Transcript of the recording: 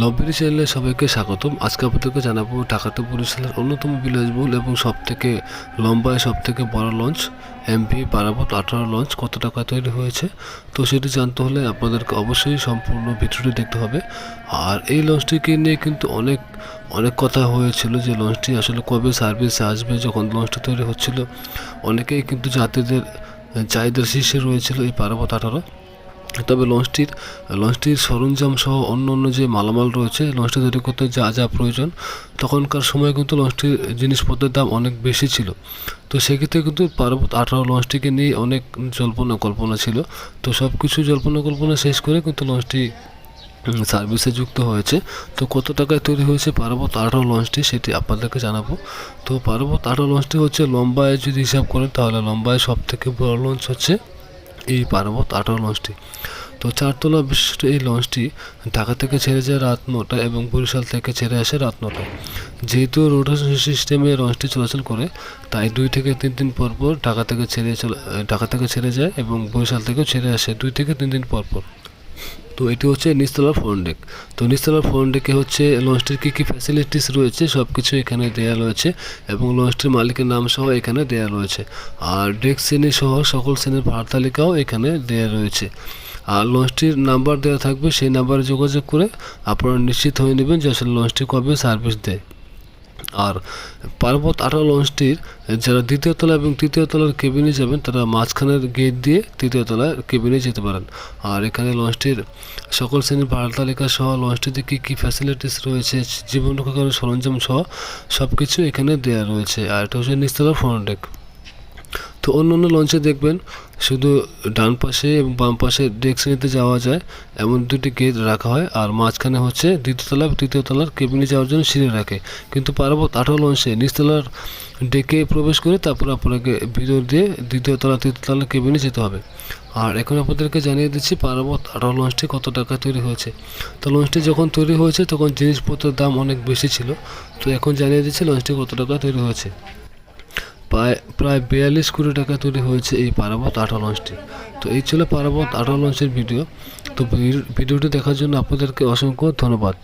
লব্বিরি চ্যানেলে সবাইকে স্বাগতম। আজকে আপনাদেরকে জানাব ঢাকাতে বরিশালের অন্যতম বিলাসবহুল এবং সব থেকে লম্বায় সব থেকে বড় লঞ্চ, এমভি পারাবত আঠারো লঞ্চ কত টাকা তৈরি হয়েছে? তো সেটি জানতে হলে আপনাদেরকে অবশ্যই সম্পূর্ণ ভিডিওটি দেখতে হবে। আর এই লঞ্চটিকে নিয়ে কিন্তু অনেক অনেক কথা হয়েছিল যে লঞ্চটি আসলে কবে সার্ভিসে আসবে, যখন লঞ্চটি তৈরি হচ্ছিল। অনেকেই কিন্তু যাত্রীদের চাহিদার শীর্ষে রয়েছিল এই পারাবত আঠারো। তবে লঞ্চটির লঞ্চটির সরঞ্জাম সহ অন্য অন্য যে মালামাল রয়েছে, লঞ্চটি তৈরি করতে যা যা প্রয়োজন, তখনকার সময় কিন্তু লঞ্চটির জিনিসপত্রের দাম অনেক বেশি ছিল। তো সেক্ষেত্রে কিন্তু পার্বত আঠারো লঞ্চটিকে নিয়ে অনেক জল্পনা কল্পনা ছিল। তো সব কিছু জল্পনা কল্পনা শেষ করে কিন্তু লঞ্চটি সার্ভিসে যুক্ত হয়েছে। তো কত টাকায় তৈরি হয়েছে পার্বত আঠারো লঞ্চটি সেটি আপনাদেরকে জানাব। তো পার্বত আঠারো লঞ্চটি হচ্ছে লম্বায় যদি হিসাব করেন তাহলে লম্বায় সব থেকে বড় লঞ্চ হচ্ছে এই পার্বত আঠারো লঞ্চটি। তো চারতলা বিশিষ্ট এই লঞ্চটি ঢাকা থেকে ছেড়ে যায় রাত নটা এবং বরিশাল থেকে ছেড়ে আসে রাত নটায় যেহেতু রোটেশন সিস্টেমে লঞ্চটি চলাচল করে, তাই দুই থেকে তিন দিন পর পর ঢাকা থেকে ছেড়ে চলে, ঢাকা থেকে ছেড়ে যায় এবং বরিশাল থেকেও ছেড়ে আসে দুই থেকে তিন দিন পর পর। তো এটি হচ্ছে নিস্তলা ফোন ডেক। তো নিস্তলা ফোন ডেকে হচ্ছে লঞ্চটির কী কী ফ্যাসিলিটিস রয়েছে সব কিছু এখানে দেওয়া রয়েছে এবং লঞ্চটির মালিকের নাম সহ এখানে দেওয়া রয়েছে। আর ডেক শ্রেণি সহ সকল শ্রেণির ভাড়া তালিকাও এখানে দেওয়া রয়েছে। আর লঞ্চটির নাম্বার দেওয়া থাকবে, সেই নাম্বারে যোগাযোগ করে আপনারা নিশ্চিত হয়ে নেবেন যে আসলে লঞ্চটি কবে সার্ভিস দেয়। আর পার্বত আঠারো লঞ্চটির যারা দ্বিতীয় তলা এবং তৃতীয় তলার কেবিনে যাবেন, তারা মাঝখানের গেট দিয়ে তৃতীয় তলার কেবিনে যেতে পারেন। আর এখানে লঞ্চটির সকল শ্রেণির ভাড়া তালিকা সহ লঞ্চটিতে কী কী ফ্যাসিলিটিস রয়েছে, জীবন রক্ষাকারী সরঞ্জাম সহ সব কিছু এখানে দেওয়া রয়েছে। আর এটা হচ্ছে নিচতলার ফ্রন্ট ডেক তো অন্য অন্য লঞ্চে দেখবেন শুধু ডান পাশে এবং বাম পাশে ডেক শ্রেণীতে যাওয়া যায়, এমন দুটি গেট রাখা হয়। আর মাঝখানে হচ্ছে দ্বিতীয় তলা তৃতীয় তলার কেবিনে যাওয়ার জন্য সিঁড়ি রাখে। কিন্তু পার্বত আঠারো লঞ্চে নিচতলার ডেকে প্রবেশ করে তারপর আপনাকে ভিতর দিয়ে দ্বিতীয় তলা, তৃতীয় তলার কেবিনে যেতে হবে। আর এখন আপনাদেরকে জানিয়ে দিচ্ছি পার্বত আঠারো লঞ্চটি কত টাকা তৈরি হয়েছে। তো লঞ্চটি যখন তৈরি হয়েছে তখন জিনিসপত্রের দাম অনেক বেশি ছিল। তো এখন জানিয়ে দিচ্ছি লঞ্চটি কত টাকা তৈরি হয়েছে। প্রায় প্রায় বিয়াল্লিশ কোটি টাকা তৈরি হয়েছে এই পারাবত আঠা লঞ্চটি। তো এই ছিল পারাবত আঠা লঞ্চের ভিডিও। তো ভিডিওটি দেখার জন্য আপনাদেরকে অসংখ্য ধন্যবাদ।